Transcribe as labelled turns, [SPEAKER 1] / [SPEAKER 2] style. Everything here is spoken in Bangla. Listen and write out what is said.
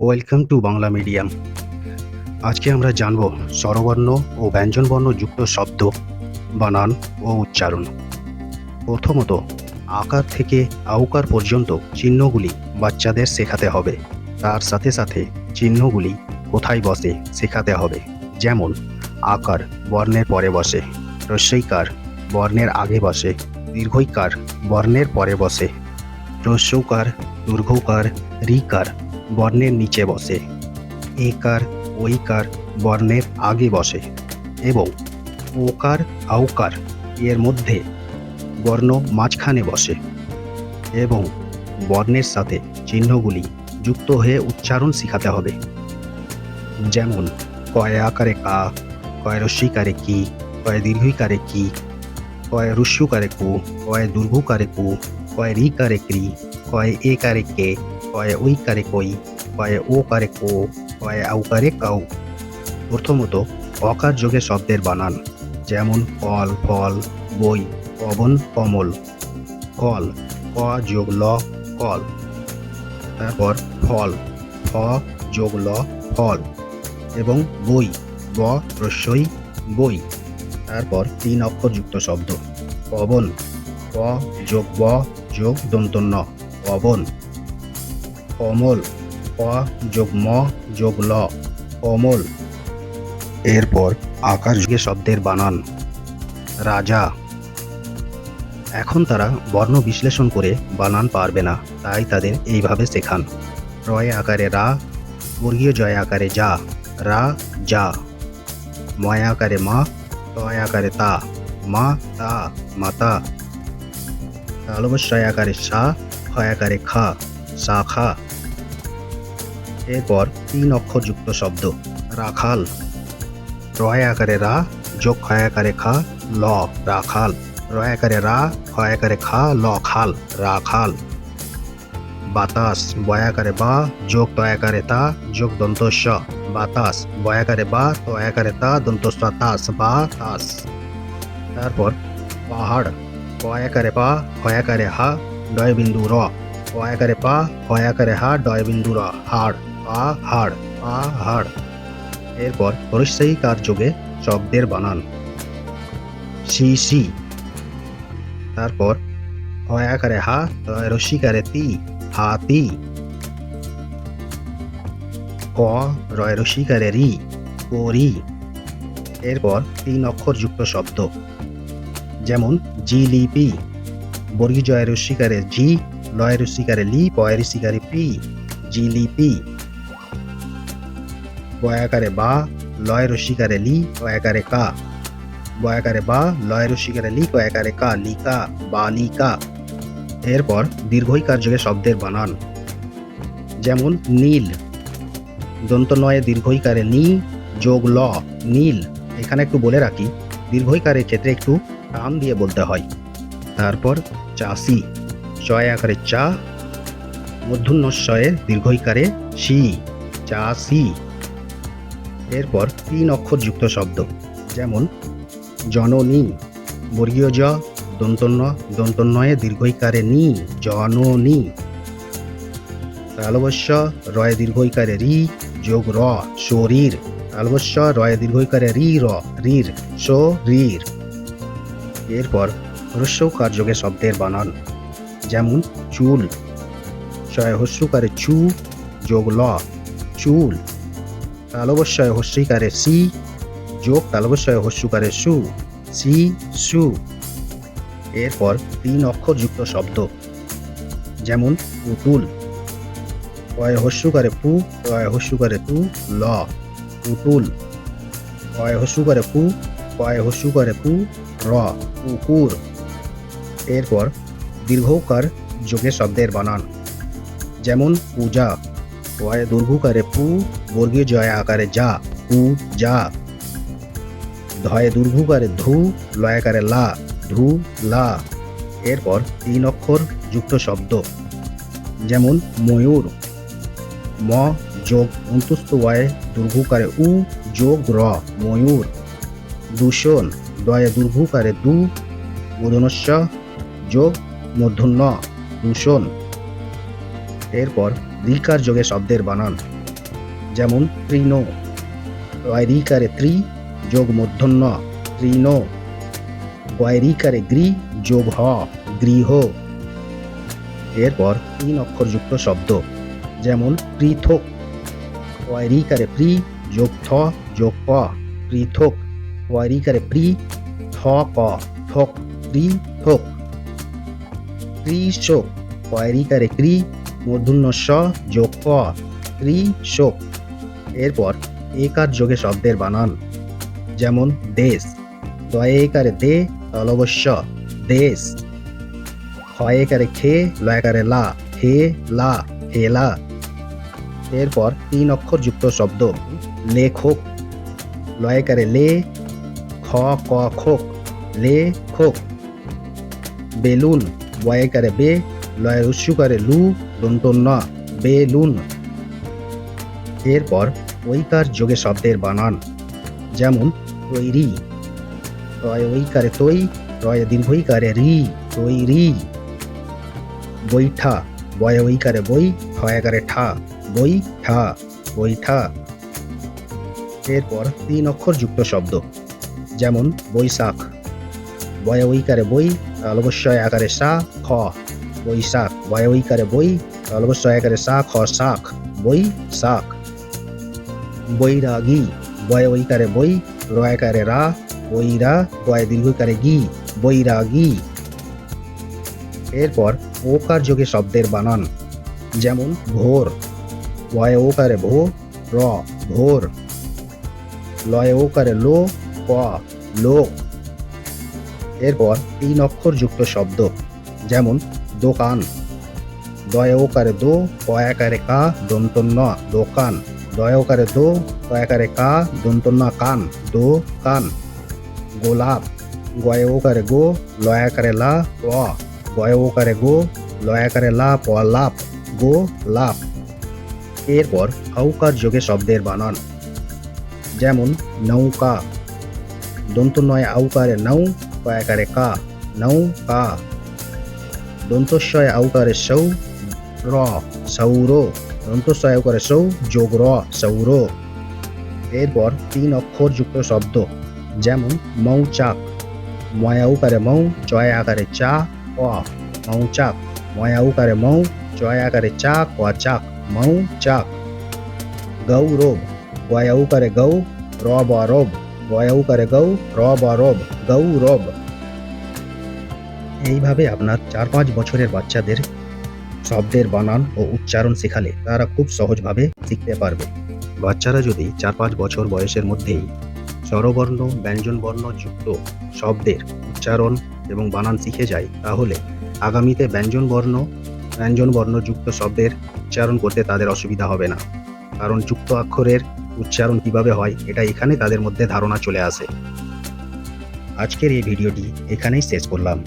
[SPEAKER 1] ওয়েলকাম টু বাংলা মিডিয়াম আজকে আমরা জানব স্বরবর্ণ ও ব্যঞ্জনবর্ণ যুক্ত শব্দ, বানান ও উচ্চারণ। প্রথমত, আকার থেকে আউকার পর্যন্ত চিহ্নগুলি বাচ্চাদের শেখাতে হবে। তার সাথে সাথে চিহ্নগুলি কোথায় বসে শেখাতে হবে? যেমন, আকার বর্ণের পরে বসে রস্যইকার বর্ণের আগে বসে দীর্ঘইকার বর্ণের পরে বসে রস্যৌকার দীর্ঘকার রিকার বর্ণের নিচে বসে। একার ওইকার বর্ণের আগে বসে এবং ওকার আউকার এর মধ্যে বর্ণ মাঝখানে বসে এবং বর্ণের সাথে চিহ্নগুলি যুক্ত হয়ে উচ্চারণ শিখাতে হবে। যেমন, কয় আকারে কা, কয় রস্যিকারে কি, কয় দীর্ঘিকারে কি, কয় রুস্যুকারে কু, কয় দুর্ঘুকারে কু, কয় রিকারে ক্রি কয় এ কারে কে কয় ওই কারে কই কয় ও কারে কো কয় আউ কারে কাউ প্রথমত, অকার যোগে শব্দের বানান, যেমন কল, ফল, বই, পবন, কমল। কল, ক যোগ ল কল তারপর ফল, ফ যোগ ল, ফল। এবং বই, ব রস্যই বই। তারপর তিন অক্ষরযুক্ত শব্দ, পবন প যোগ ব যোগ দন্তন্য, পবন। কমল ক যোগ ম যোগ ল কমল এরপর আকার যুগে শব্দের বানান, রাজা। এখন তারা বর্ণ বিশ্লেষণ করে বানান পারবে না, তাই তাদের এইভাবে শেখান। রয় আকারে রা, বর্গীয় জয় আকারে যা, রা, যা। ময় আকারে মা, তয় আকারে তা, মা, তা, মাতা। তালবস্বয় আকারে সা ক্ষয় আকারে খা শাখা এরপর তিন অক্ষরযুক্ত শব্দ। রাখাল। রয় আকারে রা, যোগ ক্ষয় আকারে খা, ল, রাখাল। রয় আকারে রা ক্ষয় আকারে খা, ল, খাল, রাখাল। বাতাস বয়াকারে বা, যোগ তয়াকারে তা, যোগ দন্তস্ব বাতাস বয়াকারে বা তয়াকারে তা দন্তস্ব তাস, বা, তাস। তারপর পাহাড় পয়াকারে পা হয়াকারে হা, ডয় বিন্দু র। পয়াকারে পা হয়াকারে হা, ডয় বিন্দু র, হাড়। পা হাড় পা হাড় এরপর পরিশ্রয়ী কার যোগে শব্দের বানান। সি সি। তারপর হয়াকারে হা তয় রস্যিকারে তি। হাতি ক, রয় রসিকারে রি করি এরপর তিন অক্ষরযুক্ত শব্দ। যেমন জিলিপি বর্গী জয় রসিকারে জি, লয় রসিকারে লি, পয় রসিকারে পি জিলিপি বয়াকারে বা লয় রসিকারে লি কয়াকারে কা। বয়াকারে বা লয় রসিকারে লি কয়াকারে কা লিকা বালিকা এরপর দীর্ঘইকার যোগে শব্দের বানান। যেমন, নীল। দন্তনয়ে দীর্ঘইকারে নি, যোগ ল, নীল। এখানে একটু বলে রাখি, দীর্ঘইকারের ক্ষেত্রে একটু টান দিয়ে বলতে হয়। তারপর চাষি চয় আকারে চা, মধ্যন্নস্বয়ে দীর্ঘইকারে সি চাষি এরপর তিন অক্ষরযুক্ত শব্দ, যেমন জননী বর্গীয় জ দন্তন্য, দন্তন্বয়ে দীর্ঘইকারে নি, জননী। তালবস্য রয় দীর্ঘইকারে রি, যোগ র শরীর তালবস্য রয় দীর্ঘইকারে রি, র, রির শরীর এরপর হ্রস্বকার যোগে শব্দের বানান, যেমন চুল। শয় হস্যকারে চু, যোগ ল, চুল। তালবস্যয় হস্যিকারে সি, যোগ তালবস্যয় হস্যকারে সু, সি, সু। এরপর তিন অক্ষরযুক্ত শব্দ, যেমন পুতুল কয় হস্যুকারে পু কয় হস্যুকারে তু, ল, পুতুল। কয় হস্যুকারে পু কয় হস্যুকারে পু, র, পুকুর। এরপর দীর্ঘকার যোগে শব্দের বানান, যেমন পূজা। কয় দুর্ঘুকারে পু, বর্গীয় জয় আকারে যা, পু, যা। ধয়ে দুর্ঘুকারে ধু, লয়াকারে লা, ধু, লা। এরপর তিন অক্ষর যুক্ত শব্দ, যেমন ময়ূর, ম, যোগ অন্তুস্ত ওয়ায় দুর্ঘুকারে উ, যোগ, র, ময়ূর। দূষণ দয়ে দুর্ঘুকারে দু মূর্ধনস্য যোগ মূর্ধন্য দূষণ। এরপর রিকার যোগে শব্দের বানান। যেমন তৃণ। রয়রিকারে ত্রি, যোগ মূর্ধন্য তৃণ। গয়রিকারে গ্রি, যোগ হ, গৃহ। এরপর তিন অক্ষরযুক্ত শব্দ, যেমন পৃথক। ওয়ারিকারে প্রি, যোগ থ, যোগ ক পৃথক। ওয়ারিকারে প্রি, থ ক ঠক পৃথক কৃষক ওয়ারিকারে ক্রি মূর্ধন্য স যোগ ক শোক এরপর একার যোগে শব্দের বানান। যেমন দেশ। দয়েকারে দে, তলবস্য দেশ। ক্ষয়েকারে খে লয়কারে লা, হে, লা খেলা এরপর তিন অক্ষর যুক্ত শব্দ, লেখক। লয়কারে লে, খ, ক, খোক। লে, খোক। বেলুন। বয়কারে বে লয় উৎসুকারে লু দন্ত ন বেলুন এরপর ঐকার যোগে শব্দের বানান, যেমন তৈরি। রয় ঐকারে তৈ রয় দীর্ঘইকারে রি তৈরি বৈঠা, বয় ঐকারে বই ঠয়াকারে ঠা বই ঠা বৈঠা এরপর তিন অক্ষর যুক্ত শব্দ, যেমন বৈশাখ। বয় ঐকারে বই অলবশ্যয় আকারে সা, খ। বৈশাখ বয় ঐকারে বই? অলবশ্যয় আকারে সা খ শাখ বই শাখ বৈরাগী বয় ঐকারে বই? রয়াকারে রা। বৈরা বয় দীর্ঘকারে গি বৈরাগী এরপর ওকার যোগে শব্দের বানান। যেমন ভোর। বয় ওকারে ভো, র, ভোর। লয় ওকারে লো, ক লোক এরপর তিন অক্ষর যুক্ত শব্দ। যেমন দোকান। দয় ওকারে দো কয়াকারে কা, দন্তন্য দোকান। দয় ওকারে দো কয়াকারে কা, দন্তন্য কান, দো কান। গোলাপ, গয় ওকারে গো লয়াকারে লা, প। গয় ওকারে গো লয়াকারে লা, প, লাপ। গো, লাপ। এরপর হৌকার যোগে শব্দের বানান। যেমন, নৌকা। দন্ত নয় আউকারে নৌ কয়াকারে কা নৌ কা দন্তস্বয় আউকারে সৌ র, সৌর। দন্তস্বয় আউকারে সৌ, যোগ র, সৌর। এরপর তিন অক্ষর যুক্ত শব্দ, যেমন মৌচাক। ময়া উকারে মৌ, চয় আকারে চা, ক। মৌচাক। ময়া উকারে মৌ, চয় আকারে চা, ক চাক। মৌ চাক গৌরব। গয়া উকারে গৌ রব রব। গয়া উকারে গৌ রব রব। গৌরব। এইভাবে আপনার চার পাঁচ বছরের বাচ্চাদের শব্দের বানান ও উচ্চারণ শেখালে তারা খুব সহজভাবে শিখতে পারবে। বাচ্চারা যদি চার পাঁচ বছর বয়সের মধ্যেই স্বরবর্ণ, ব্যঞ্জনবর্ণ যুক্ত শব্দের উচ্চারণ এবং বানান শিখে যায়, তাহলে আগামীতে ব্যঞ্জনবর্ণ যুক্ত শব্দের উচ্চারণ করতে তাদের অসুবিধা হবে না। কারণ যুক্ত অক্ষরের উচ্চারণ কীভাবে হয়, এটা এখানে তাদের মধ্যে ধারণা চলে আসে। আজকের এই ভিডিওটি এখানেই শেষ করলাম।